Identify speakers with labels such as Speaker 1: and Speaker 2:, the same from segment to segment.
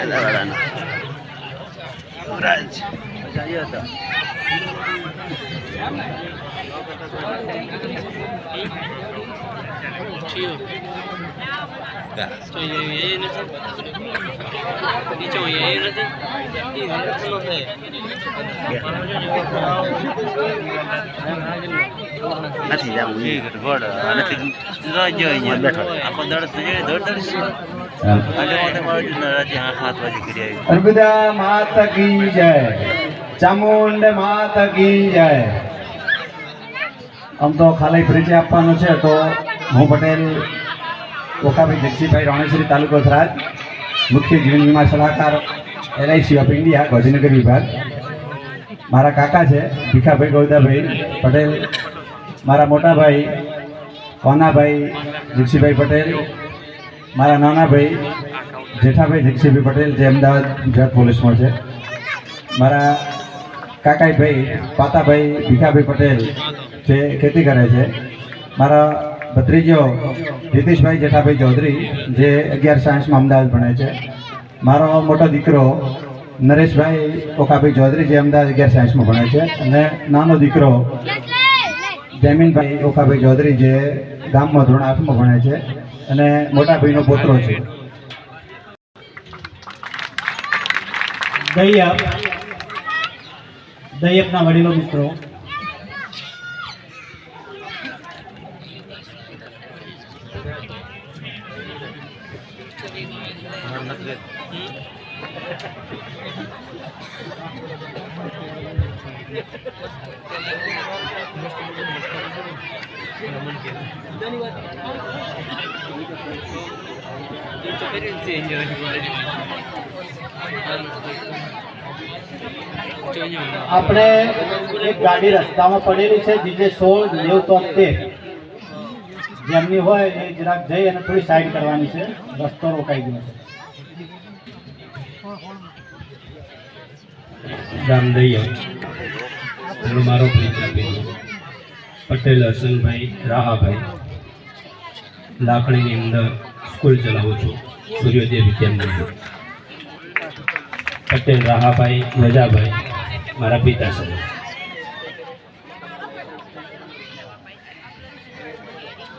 Speaker 1: દાદાવાડાનો યુવરાજ જઈએ તો નથી જવું એ ગોળ નથી રહ્યો અહીંયા બેઠો આખો દડ છે આજે માથે મારું રાજ્ય હાથ હાથ બાજુ કરી આવી.
Speaker 2: અર્બુદા માતા કી જય. ચામુંડ માતા કી જય. આમ તો ખાલી પરિચય આપવાનો છે તો હું પટેલ ઓકાભાઈ જગસીભાઈ રાણેશ્વરી તાલુકો થરાદ, મુખ્ય જીવન વીમા સલાહકાર એલઆઈસી ઓફ ઇન્ડિયા ગાંધીનગર વિભાગ. મારા કાકા છે, ભીખાભાઈ ગૌદાભાઈ પટેલ, મારા મોટાભાઈ, કોનાભાઈ જગસીભાઈ પટેલ, મારા નાનાભાઈ જેઠાભાઈ જગસીભાઈ પટેલ જે અમદાવાદ ગુજરાત પોલીસમાં છે. મારા કાકાઈભાઈ પાતાભાઈ ભીખાભાઈ પટેલ જે ખેતી કરે છે. મારા ભત્રીજો રીતિશભાઈ જેઠાભાઈ ચૌધરી, જે અગિયાર સાયન્સમાં અમદાવાદ ભણે છે. મારો મોટો દીકરો નરેશભાઈ ઓકાભાઈ ચૌધરી, જે અમદાવાદ અગિયાર સાયન્સમાં ભણે છે. અને નાનો દીકરો જયમીનભાઈ ઓકાભાઈ ચૌધરી, જે ગામમાં ધોરણ આઠમાં ભણે છે અને મોટા ભાઈનો પોતરો છે.
Speaker 3: દૈયપ દૈયપના વડીલો મિત્રો આપણે ગાડી રસ્તામાં પડેલી છે. જીજે સોળ, નેવું તોતેર જેમની હોય એ જરાક જઈ અને થોડી સાઈડ કરવાની છે. રસ્તો રોકાઈ ગયો છે.
Speaker 4: રામદૈયા અને મારો પરિચય પટેલ હર્ષનભાઈ રાહાભાઈ. લાકડીની અંદર સ્કૂલ ચલાવું છું. સૂર્યોદય વિદ્યા મંદિર પટેલ, રાહાભાઈ, રજાભાઈ, મારા પિતા છે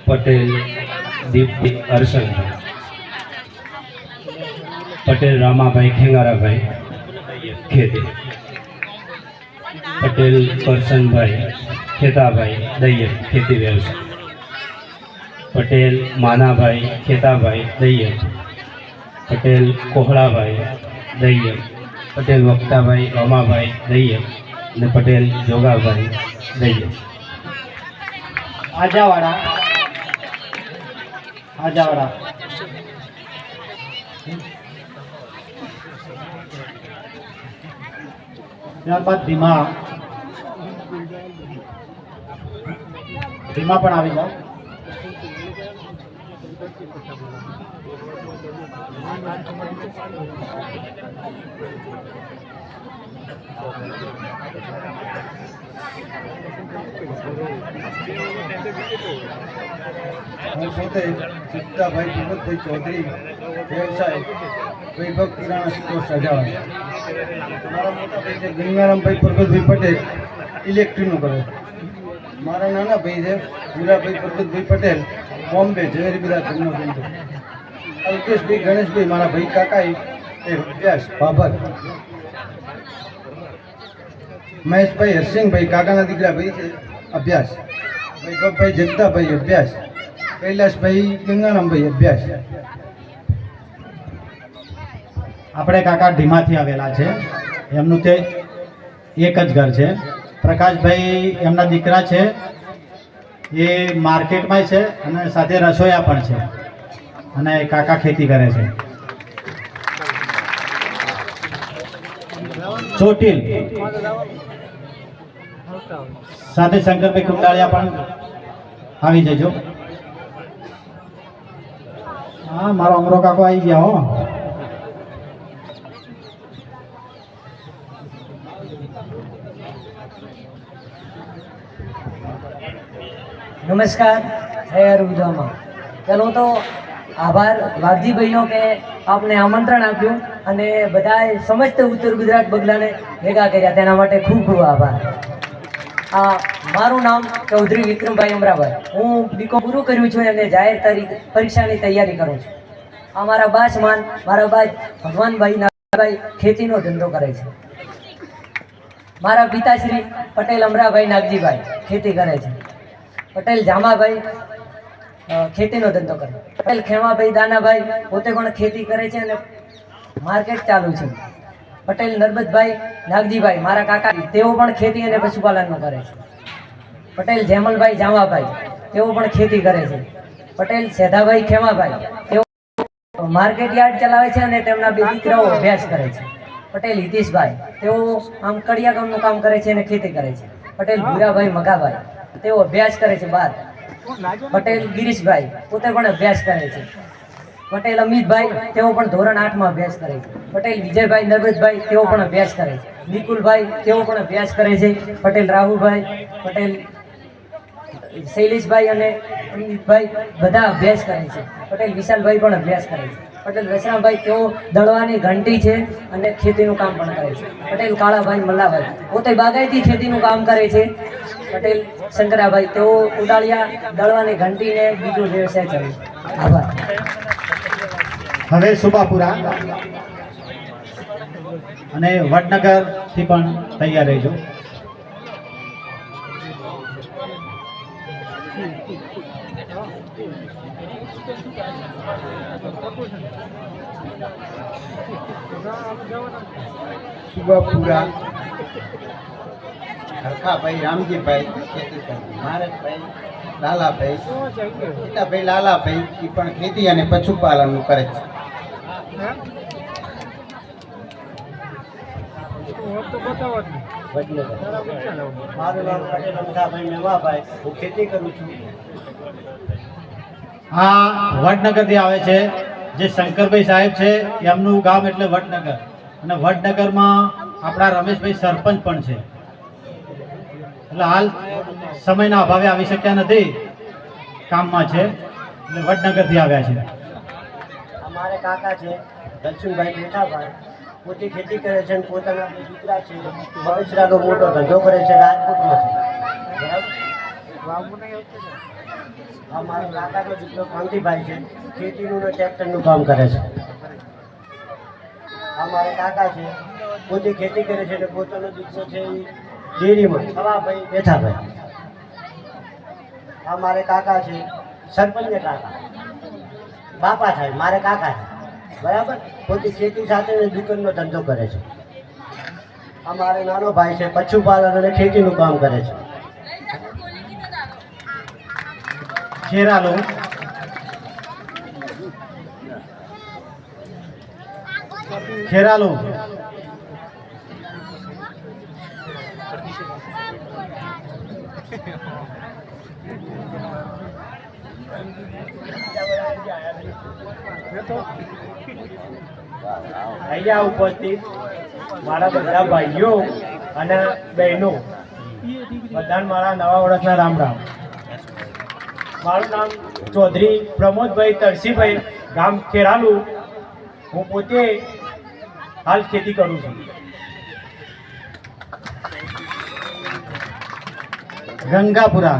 Speaker 4: પટેલ દીપ્તિ અરસનભાઈ પટેલ, રામાભાઈ, ખેંગારાભાઈ, ખેતી. પટેલ, કરશનભાઈ, ખેતાભાઈ, દૈયર, ખેતી વ્યવસાય. પટેલ, માનાભાઈ, ખેતાભાઈ, દૈયર. પટેલ, કોહળાભાઈ, દૈયર. પટેલ, વક્તાભાઈ, રમાભાઈ, દૈયર. અને પટેલ, જોગાભાઈ, દૈયર.
Speaker 3: આજાવાડા આજાવાડા ત્યારબાદ ધીમા. ધીમા પણ આવી જાઓ.
Speaker 2: હું પોતે સિદ્ધાભાઈ ભૂપતભાઈ ચૌધરી, વ્યવસાય વૈભવ કિરાણા સ્ટોર સજાવા મારા મોટા ભાઈ છે ગંગારામભાઈ પરબતભાઈ પટેલ ઇલેક્ટ્રિકનું કરે મારા નાના ભાઈ છે ગુરાભાઈ પરબતભાઈ પટેલ, બોમ્બે ઝવેરી બધા ધર્મનો ધંધો અલ્કેશભાઈ, ગણેશભાઈ, મારા ભાઈ કાકા એ વ્યાસ, બાબર. મહેશભાઈ હરસિંહભાઈ કાકાના દીકરા ભાઈ છે, અભ્યાસ. વૈભવભાઈ જગતાભાઈ, અભ્યાસ. કૈલાસભાઈ ગંગારામભાઈ, અભ્યાસ.
Speaker 3: આપણે કાકા ઢીમાથી આવેલા છે. એમનું તે એક જ ઘર છે. પ્રકાશભાઈ એમના દીકરા છે. એ માર્કેટમાં છે અને સાથે રસોયા પણ છે. અને કાકા ખેતી કરે છે. ચોટીલ. સાથે શંકરભાઈ કુંડાળિયા પણ આવી જજો. હા, મારો અમરો કાકો આવી ગયા હો.
Speaker 5: નમસ્કાર, જય અરુવિધામાં ચલો તો આભાર વાઘજીભાઈનો કે આપને આમંત્રણ આપ્યું અને બધાએ સમસ્ત ઉત્તર ગુજરાત બગલાને ભેગા કર્યા. તેના માટે ખૂબ ખૂબ આભાર. મારું નામ ચૌધરી વિક્રમભાઈ અમરાભાઈ. હું બીકોમ પૂરું કર્યું છું અને જાહેર તારીખ પરીક્ષાની તૈયારી કરું છું. આ મારા બા સમાન મારા બા ભગવાનભાઈ નાગાભાઈ ખેતીનો ધંધો કરે છે. મારા પિતાશ્રી પટેલ અમરાભાઈ નાગજીભાઈ ખેતી કરે છે. પટેલ જામાભાઈ ખેતીનો ધંધો કરે પટેલ ખેમાભાઈ દાનાભાઈ પોતે પણ ખેતી કરે છે અને માર્કેટ ચાલુ છે. પટેલ નરબતભાઈ નાગજીભાઈ, મારા કાકા તેઓ પણ ખેતી અને પશુપાલનનું કરે છે. પટેલ જેમલભાઈ જામાભાઈ, તેઓ પણ ખેતી કરે છે. પટેલ સેધાભાઈ ખેમાભાઈ, તેઓ માર્કેટ યાર્ડ ચલાવે છે અને તેમના બે દીકરાઓ અભ્યાસ કરે છે. પટેલ હિતેશભાઈ, તેઓ આમ કડિયા કામનું કામ કરે છે અને ખેતી કરે છે. પટેલ ભૂરાભાઈ મગાભાઈ, તેઓ અભ્યાસ કરે છે બહાર. પટેલ ગિરીશભાઈ, પોતે પણ અભ્યાસ કરે છે. પટેલ, અમિતભાઈ, તેઓ પણ ધોરણ આઠમાં અભ્યાસ કરે છે. પટેલ, વિજયભાઈ નરભતભાઈ તેઓ પણ અભ્યાસ કરે છે. નિકુલભાઈ, તેઓ પણ અભ્યાસ કરે છે. પટેલ, રાહુલભાઈ, પટેલ, શૈલેષભાઈ અને અમિતભાઈ બધા અભ્યાસ કરે છે. પટેલ, વિશાલભાઈ પણ અભ્યાસ કરે છે. પટેલ વસરામભાઈ તેઓ દળવાની ઘંટી છે અને ખેતીનું કામ પણ કરે છે. પટેલ, કાળાભાઈ, મલ્લાભાઈ, પોતે બાગાયતી ખેતીનું કામ કરે છે. પટેલ, શંકરાભાઈ, તેઓ ઉડાળિયા દળવાની ઘંટીને બીજો વ્યવસાય કરે આભાર.
Speaker 3: હવે સુબાપુરા. અને વડનગરથી પણ તૈયાર રહેજો.
Speaker 6: સુબાપુરા. હરખાભાઈ રામજીભાઈ મારેશભાઈ લાલાભાઈ સીતાભાઈ લાલાભાઈ એ પણ ખેતી અને પશુપાલનનું કરે છે.
Speaker 7: મારું નામ પટેલ અમદાભાઈ મેવાભાઈ. હું ખેતી કરું છું.
Speaker 3: આ વડનગરથી આવે છે. જે શંકરભાઈ સાહેબ છે એમનું ગામ એટલે વડનગર. અને વડનગરમાં આપણા રમેશભાઈ સરપંચ પણ છે. એટલે હાલ સમયના અભાવે આવી શક્યા નથી. કામમાં છે. એટલે વડનગરથી આવ્યા છે.
Speaker 7: અમારે કાકા છે દર્શનભાઈ જેઠાભાઈ પોતે ખેતી કરે છે અને પોતાના બે દીકરા છે બગસરાનો મોટો ધંધો કરે છે, રાજકોટમાં છે. બરાબર? મારા કાકાનો દીકરો કાંતિભાઈ છે, ખેતીનું ટ્રેક્ટરનું કામ કરે છે. આ મારા કાકા છે, પોતે ખેતી કરે છે અને પોતાનો દીકરો છે એ ડેરીમાં સવાભાઈ બેઠાભાઈ. આ મારે કાકા છે, સરપંચ કાકા. બાપા થાય, મારે કાકા થાય બરાબર? પોતે ખેતી સાથે દુકાનનો ધંધો કરે છે. અમારે નાનો ભાઈ છે, પશુપાલન અને ખેતીનું કામ કરે છે.
Speaker 3: ખેરાલુ ખેરાલુ
Speaker 7: અહીંયા ઉપસ્થિત મારા બધા ભાઈઓ અને બહેનો. બધાને મારા નવા વર્ષના રામ રામ. મારું નામ ચૌધરી પ્રમોદભાઈ તરસીભાઈ ગામ ખેરાલુ. હું પોતે હાલ ખેતી કરું છું.
Speaker 3: ગંગાપુરા.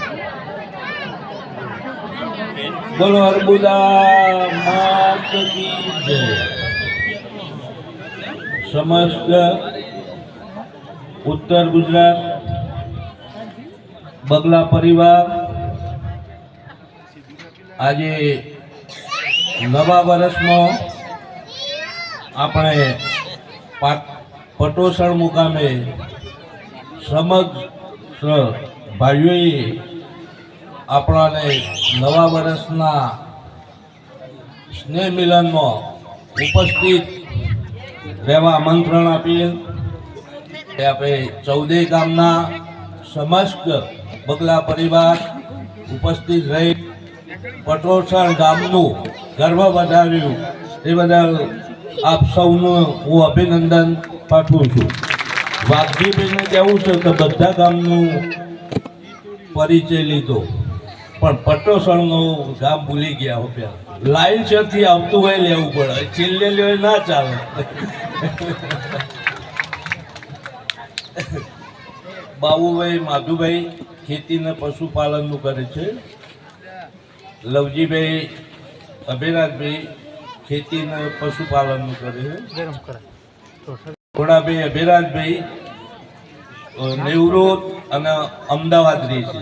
Speaker 8: બોલો અર્બુદા માત કી જય. સમસ્ત ઉત્તર ગુજરાત, બગલા પરિવાર, આજે નવા વર્ષમાં આપણે પટોસણ મુકામે સમગ્ર ભાઈઓએ આપણાને નવા વર્ષના સ્નેહ મિલનમાં ઉપસ્થિત રહેવા આમંત્રણ આપીએ. કે આપણે ચૌદે ગામના સમસ્ત બગલા પરિવાર ઉપસ્થિત રહી પટોસણ ગામનું ગર્વ વધાર્યું. એ બદલ આપ સૌનું હું અભિનંદન પાઠવું છું. વાઘજીભાઈને કહેવું છે કે બધા ગામનું પરિચય લીધો. પણ પટોસણનું ગામ ભૂલી ગયા હોપ્યા લાઈન શેરથી આવતું હોય લેવું પડે. છેલ્લે લેવું ના ચાલે. બાબુભાઈ માધુભાઈ ખેતી ને પશુપાલનનું કરે છે. લવજીભાઈ અભિરાજભાઈ ખેતી ને પશુપાલનનું કરે છે. ઘોડાભાઈ અભિરાજભાઈ અ, અને અમદાવાદ રહે છે.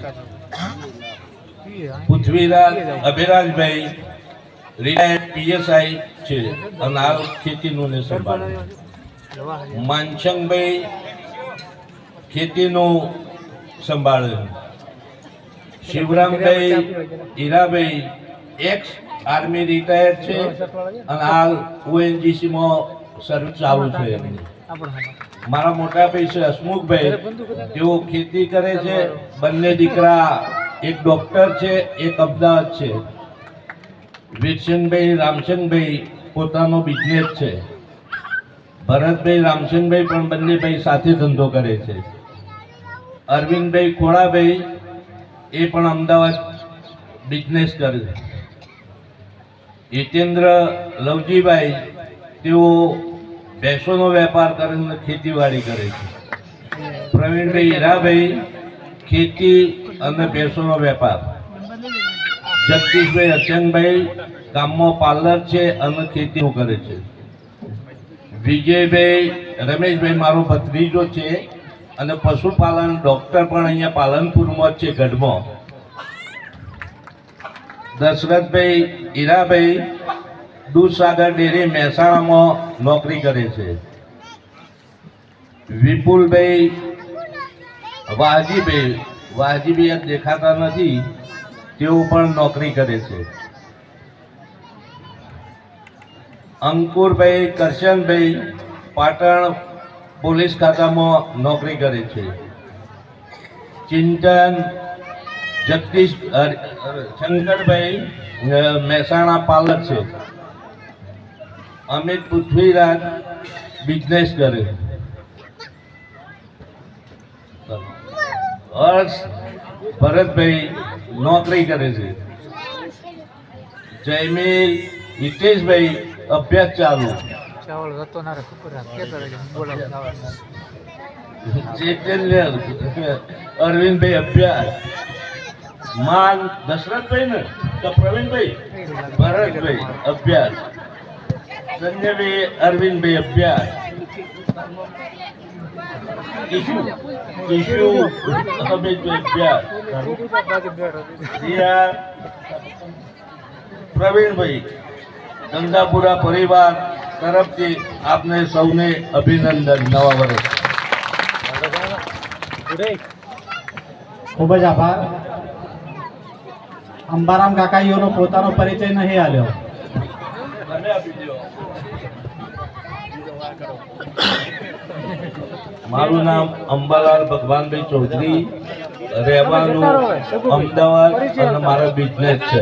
Speaker 8: પૃથ્વીરાજ અભિરાજભાઈ રિટાયર્ડ પીએસઆઈ છે અને આ ખેતીનું ને સંભાળે. માનસંગભાઈ ખેતીનું સંભાળે. Shivrambhai Hirabhai ex army retired છે અને હાલ ઓએનજીસીમાં સર્વિસ ચાલુ છે. એમની મારા મોટા ભાઈ છે હસમુખભાઈ, તેઓ ખેતી કરે છે. બંને દીકરા એક ડોક્ટર છે, એક અમદાવાદ છે. વીરસંગભાઈ રામચંદભાઈ પોતાનો બિઝનેસ છે. ભરતભાઈ રામચંદભાઈ પણ બંને ભાઈ સાથે ધંધો કરે છે. અરવિંદભાઈ ખોડાભાઈ એ પણ અમદાવાદ બિઝનેસ કરે છે. હિતેન્દ્ર લવજીભાઈ તેઓ ભેંસોનો વેપાર કરીને ખેતીવાડી કરે છે. પ્રવીણભાઈ હીરાભાઈ ખેતી અને ભેંસોનો વેપાર. જગદીશભાઈ અચનભાઈ ગામમાં પાર્લર છે અને ખેતી કરે છે. વિજયભાઈ, રમેશભાઈ મારો ભત્રીજો છે અને પશુપાલન ડોક્ટર પણ અહીંયા પાલનપુરમાં જ છે ગઢમાં. દશરથભાઈ હીરાભાઈ દૂધસાગર ડેરી મહેસાણામાં નોકરી કરે છે. વિપુલભાઈ વાહજીભાઈ આજ દેખાતા નથી, તેઓ પણ નોકરી કરે છે. અંકુરભાઈ કરશનભાઈ પાટણ પોલીસ ખાતામાં નોકરી કરે છે. ચિંતન જગદીશ શંકરભાઈ મહેસાણા પાલક છે. અમિત પૃથ્વીરાજ બિઝનેસ કરે. હર્ષ ભરતભાઈ નોકરી કરે છે. જયમીર હિતેશભાઈ અભ્યાસ ચાલુ. ચેતન્ય અરવિંદભાઈ અભ્યાસ. માન દશરથભાઈ ને તો પ્રવીણભાઈ? ભરતભાઈ અભ્યાસ. સંજયભાઈ અરવિંદભાઈ અભ્યાસ. ઈશુ. રિયા પ્રવીણભાઈ ગંગાપુરા પરિવાર તરફથી આપને સૌને અભિનંદન નવા વર્ષ.
Speaker 3: ખૂબ જ આભાર. અંબારામ કાકાઈઓનો પોતાનો પરિચય નહીં આલ્યો.
Speaker 8: આપી દો મારું નામ અંબાલાલ ભગવાનભાઈ ચૌધરી રહેવાનું અમદાવાદ અને મારો બિઝનેસ છે.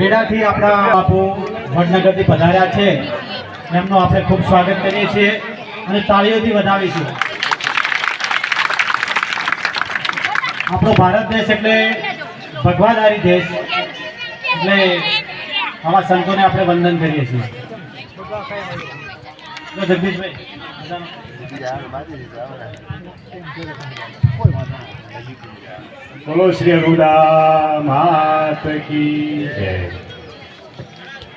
Speaker 3: બેડાથી આપણા બાપુ વડનગરથી પધાર્યા છે. એમનું આપણે ખૂબ સ્વાગત કરીએ છીએ અને તાળીઓથી વધાવીશું. આપણો ભારત દેશ એટલે ભગવાદારી દેશ. એટલે આવા સંતોને આપણે વંદન કરીએ છીએ.
Speaker 9: બોલો શ્રી અરુડા માત કી જય.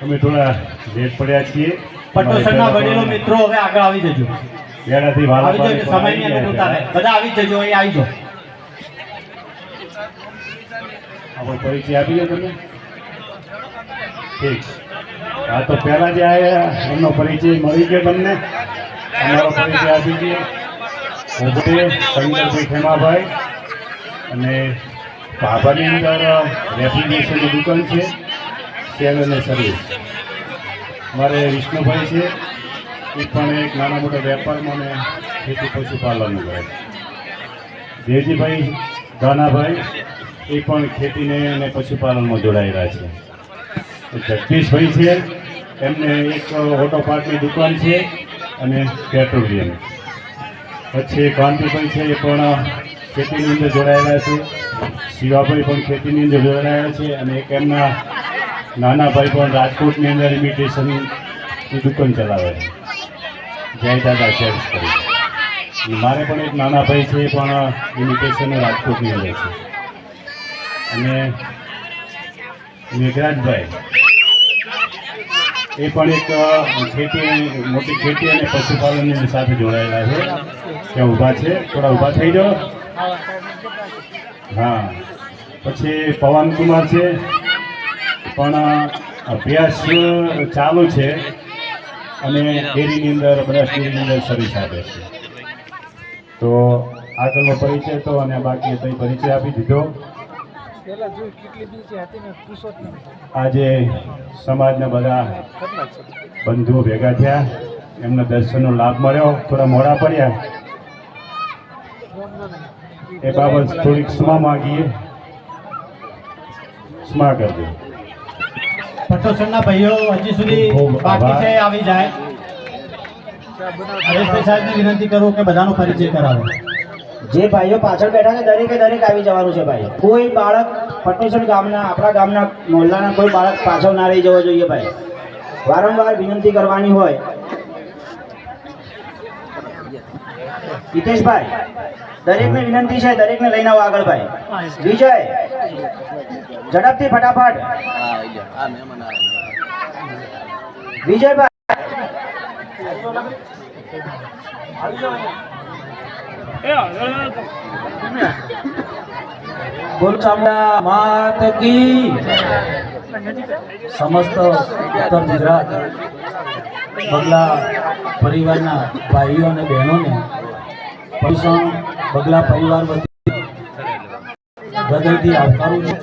Speaker 9: અમે થોડા લેટ પડ્યા છીએ.
Speaker 3: પટોસરના વડીલો મિત્રો હવે આગળ આવી જજો.
Speaker 9: વેળાથી
Speaker 3: આવી
Speaker 9: વાલા
Speaker 3: જજો સમયની અંદર ઉતારે. બધા આવી જજો અહીં આવી જાઓ.
Speaker 9: આપણો પરિચય આપી દો તમે. ઠીક. હા, તો પહેલા જે આવ્યા એમનો પરિચય મળી ગયો તમને. અમારો પરિચય આપી દઈએ. હું શંકરભાઈ ખેમાભાઈ. અને ભાભાની અંદર રેફ્રિજરેશનની દુકાન છે. સેલ અને સર્વિસ. મારે વિષ્ણુભાઈ છે. એ પણ એક નાના મોટા વેપારમાં અને ખેતી પશુપાલન કરે દેવજીભાઈ ગાનાભાઈ એ પણ ખેતીને અને પશુપાલનમાં જોડાયેલા છે. જગદીશભાઈ છે. એમને એક ઓટો પાર્ટની દુકાન છે અને પેટ્રોલિયમ પછી કાંતિભાઈ છે, એ પણ ખેતીની અંદર જોડાયેલા છે. શિવાભાઈ પણ ખેતીની અંદર જોડાયેલા છે અને એક એમના નાના ભાઈ પણ રાજકોટની અંદર ઇમિટેશનની દુકાન ચલાવે છે. જય દાદા શેર્સ કરી. મારે પણ એક નાના ભાઈ છે, એ પણ ઇમિટેશન રાજકોટની અંદર છે. અને મેઘરાજભાઈ. એ પણ એક ખેતી મોટી ખેતી અને પશુપાલનની સાથે જોડાયેલા છે. ત્યાં ઊભા છે. થોડા ઊભા થઈ જાઓ. હા. પછી પવનકુમાર છે. પણ અભ્યાસ ચાલુ છે. અને ડેરીની અંદર બધા અંદર સર્વિસ આપે છે. તો આગળનો પરિચય તો અને બાકી તો પરિચય આપી દીધો. આજે સમાજના બધા બંધુઓ ભેગા થયા. એમના દર્શનનો લાભ મળ્યો. થોડા મોડા પડ્યા. એ બાબત થોડીક ક્ષમા માગીએ. ક્ષમા કરજો.
Speaker 3: પટોસરના ભાઈઓ હજી સુધી બાકી છે આવી જાય. હરેશભાઈ સાહેબને વિનંતી કરું કે બધાનો પરિચય કરાવો.
Speaker 7: જે ભાઈઓ પાછળ બેઠા છે, દરેકે દરેક આવી જવાનું છે ભાઈ. કોઈ બાળક પટોસર ગામના, આપણા ગામના મોહલ્લાના કોઈ બાળક પાછળ ના રહી જવો જોઈએ ભાઈ. વારંવાર વિનંતી કરવાની હોય. હિતેશભાઈ, દરેકને વિનંતી છે, દરેકને લઈને આવો આગળ ભાઈ. વિજય, ઝડપથી ફટાફટ. વિજયભાઈ.
Speaker 10: બોલ ચામડા માત સમસ્ત ઉત્તર ગુજરાત બગલા પરિવારના ભાઈઓ અને બહેનોને પૈસણ બગલા પરિવાર હૃદયથી આવકારું છું.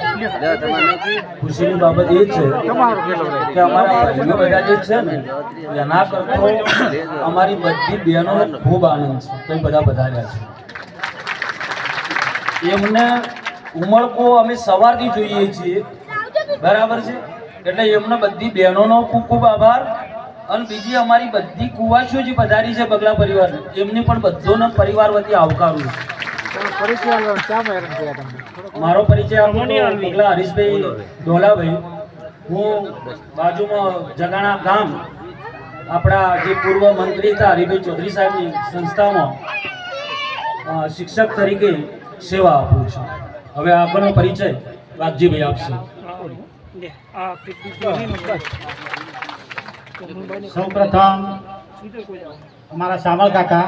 Speaker 10: ખુશીની બાબત એ છે કે અમારા ભાઈઓ બધા જે છે ને, એના કરતો અમારી બધી બહેનોનો ખૂબ આનંદ છે. તે બધા વધાર્યા છે. એમને ઉમળકો અમે સવારથી જોઈએ છીએ. બરાબર છે? એટલે એમને બધી બહેનોનો ખૂબ ખૂબ આભાર. અને બીજી અમારી બધી કુવાસીઓ જે પધારી છે બગલા પરિવારની, એમની પણ બધોના પરિવાર વતી આવકારું છું. મારો પરિચય આપો તો હરીશભાઈ ઢોલાભાઈ હું બાજુમાં જગાણા ગામ આપણા જે પૂર્વ મંત્રી હતા હરિભાઈ ચૌધરી સાહેબની સંસ્થામાં શિક્ષક તરીકે સેવા આપું છું. હવે આપણો પરિચય વાઘજીભાઈ આપશે.
Speaker 3: સૌ પ્રથમ અમારા સામળ કાકા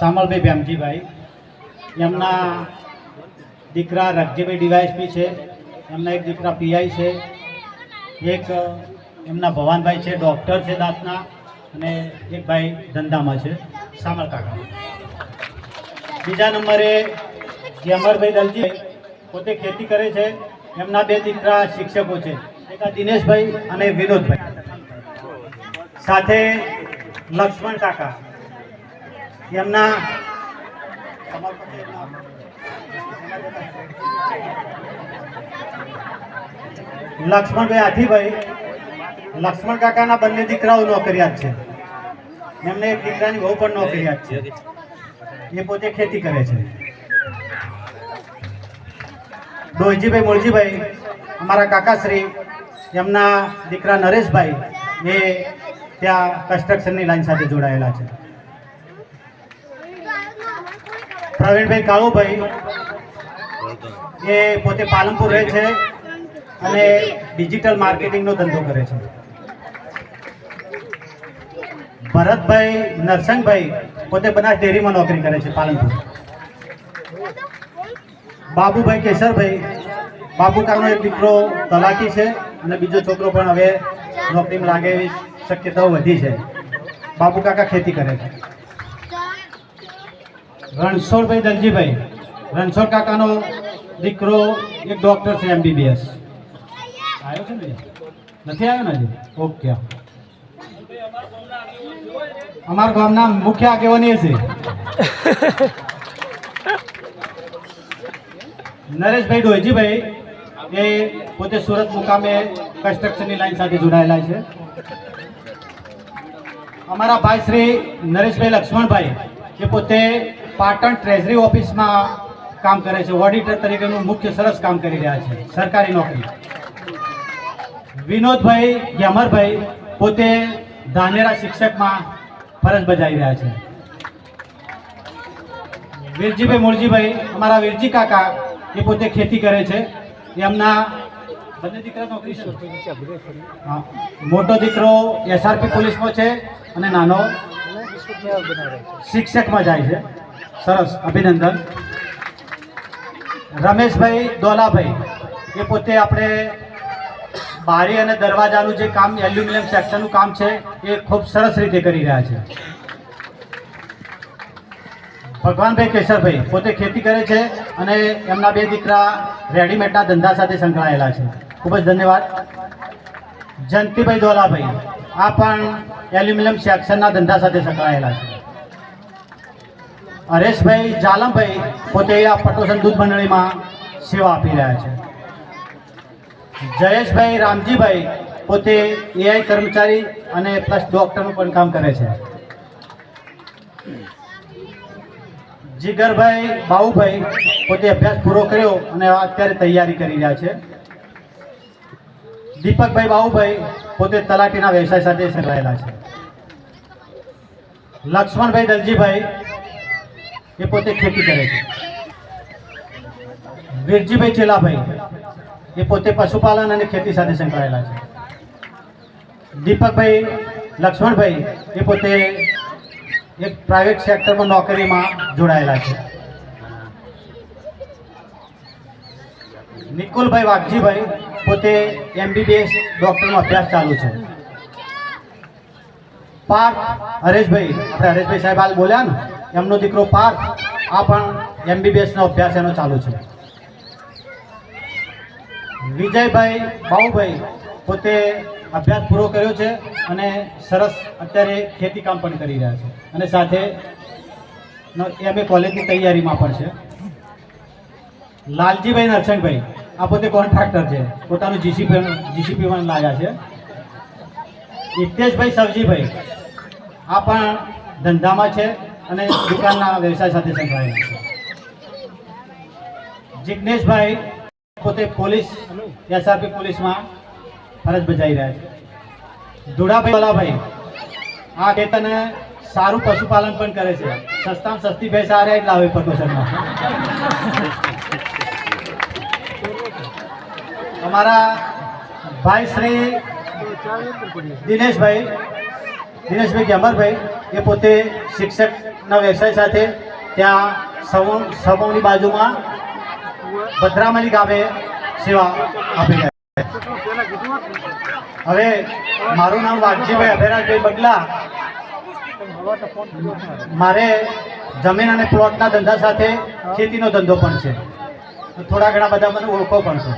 Speaker 3: સામળભાઈ ભેમજીભાઈ એમના દીકરા રગજીભાઈ ડીવાયસપી છે, એમના એક દીકરા પીઆઈ છે, એક એમના ભવાનભાઈ છે, ડૉક્ટર છે દાંતના, અને એક ભાઈ ધંધામાં છે સામરકાંઠામાં બીજા નંબરે જે અમરભાઈ દલજી પોતે ખેતી કરે છે, એમના બે દીકરા શિક્ષકો છે, એક દિનેશભાઈ અને વિનોદભાઈ. સાથે લક્ષ્મણ કાકા. એમના લક્ષ્મણભાઈ આથીભાઈ લક્ષ્મણ કાકાના બંને દીકરાઓ નોકરિયાત છે. એમને એક દીકરાની બહુ પણ નોકરિયાત છે. એ પોતે ખેતી કરે છે. ડોહજીભાઈ મોલજીભાઈ અમારા કાકાશ્રી, એમના દીકરા નરેશભાઈ, એ ત્યાં કન્સ્ટ્રક્શનની લાઈન સાથે જોડાયેલા છે. પ્રવીણભાઈ કાળુભાઈ એ પોતે પાલનપુર રહે છે અને ડિજિટલ માર્કેટિંગનો ધંધો કરે છે. ભરતભાઈ નરસંગભાઈ પોતે બનાસ ડેરીમાં નોકરી કરે છે પાલનપુર. બાબુભાઈ કેશરભાઈ બાબુ કાકાનો એક દીકરો તલાટી છે અને બીજો છોકરો પણ હવે નોકરીમાં લાગે એવી શક્યતાઓ વધી છે. બાબુ કાકા ખેતી કરે છે. રણછોડભાઈ દલજીભાઈ. રણછોડ કાકાનો દીકરો, એક ડૉક્ટર છે એમબીબીએસ આવ્યો છે ને નથી આવ્યો ને હજી? ઓકે. અમારા ગામના મુખ્ય આગેવાની એ છે. નરેશભાઈ ડોયજીભાઈ એ પોતે સુરત મુકામે કન્સ્ટ્રક્શનની લાઈન સાથે જોડાયેલા છે. અમારા ભાઈ શ્રી નરેશભાઈ લક્ષ્મણભાઈ, એ પોતે પાટણ ટ્રેઝરી ઓફિસમાં કામ કરે છે. ઓડિટર તરીકેનું મુખ્ય સરસ કામ કરી રહ્યા છે. સરકારી નોકરી. વિનોદભાઈ ગ્યામરભાઈ પોતે ધાનેરા શિક્ષકમાં ફરજ બજાવી રહ્યા છે. વીરજીભાઈ મૂળજીભાઈ અમારા વીરજી કાકા એ પોતે ખેતી કરે છે. એમના બંને દીકરા નોકરી હા. મોટો દીકરો એસઆરપી પોલીસમાં છે અને નાનો શિક્ષકમાં જાય છે. સરસ, અભિનંદન. રમેશભાઈ દોલાભાઈ, એ પોતે આપણે બારી અને દરવાજાનું જે કામ, એલ્યુમિનિયમ સેક્શનનું કામ છે, એ ખૂબ સરસ રીતે કરી રહ્યા છે. ભગવાનભાઈ કેશરભાઈ પોતે ખેતી કરે છે અને એમના બે દીકરા રેડીમેડના ધંધા સાથે સંકળાયેલા છે. ખૂબ જ ધન્યવાદ. જયંતિભાઈ દોલાભાઈ, આ પણ એલ્યુમિનિયમ સેક્શનના ધંધા સાથે સંકળાયેલા છે. હરેશભાઈ જાલમભાઈ પોતે આ પટોસન દૂધ મંડળીમાં સેવા આપી રહ્યા છે. જયેશભાઈ રામજીભાઈ પોતે એઆઈ કર્મચારી અને પ્લસ ડૉક્ટરનું પણ કામ કરે છે. જીગરભાઈ બાઉભાઈ પોતે અભ્યાસ પૂરો કર્યો અને અત્યારે તૈયારી કરી રહ્યા છે. દીપકભાઈ બાઉભાઈ પોતે તલાટીના વ્યવસાય સાથે સંકળાયેલા છે. લક્ષ્મણભાઈ દલજીભાઈ એ પોતે ખેતી કરે છે. વીરજીભાઈ ચેલાભાઈ એ પોતે પશુપાલન અને ખેતી સાથે સંકળાયેલા છે. દીપકભાઈ લક્ષ્મણભાઈ એ પોતે એક પ્રાઇવેટ સેક્ટરમાં નોકરીમાં જોડાયેલા છે. નિકુલભાઈ વાઘજીભાઈ પોતે એમબીબીએસ ડૉક્ટરનો અભ્યાસ ચાલુ છે. પાર્થ હરેશભાઈ, આપણે હરેશભાઈ સાહેબ હાલ બોલ્યા ને, એમનો દીકરો પાર્થ આ પણ એમબીબીએસનો અભ્યાસ એનો ચાલુ છે. વિજયભાઈ બાઉભાઈ પોતે અભ્યાસ પૂરો કર્યો છે અને સરસ અત્યારે ખેતી કામ પણ કરી રહ્યા છે. અને સાથે એમ એ કોલેજની તૈયારીમાં પણ છે. લાલજીભાઈ નરસંગભાઈ, આ પોતે કોન્ટ્રાક્ટર છે. પોતાનું જીસીપી જીસીપી પણ લાગ્યા છે. હિતેશભાઈ સવજીભાઈ આ પણ ધંધામાં છે અને દુકાનના વ્યવસાય સાથે સંકળાયેલા છે. જિજ્ઞેશભાઈ પોતે પોલીસ એસઆરપી પોલીસમાં ફરજ બજાવી રહ્યા છે. ધુડાભાઈ વાલાભાઈ આ ખેતરને સારું પશુપાલન પણ કરે છે. સસ્તામાં સસ્તી ભેંસ આ રહ્યા લાવે પટોસરમાં અમારા ભાઈ શ્રી દિનેશભાઈ દિનેશભાઈ ગેમરભાઈ એ પોતે શિક્ષકના વ્યવસાય સાથે ત્યાં સમૂહ, સમૂહની બાજુમાં ભદ્રામલી ગામે સેવા આપી રહ્યા હવે મારું નામ વાઘજીભાઈ અભયરાજભાઈ બગલા મારે જમીન અને પ્લોટના ધંધા સાથે ખેતીનો ધંધો પણ છે. થોડા ઘણા બધા મને ઓળખો પણ છે.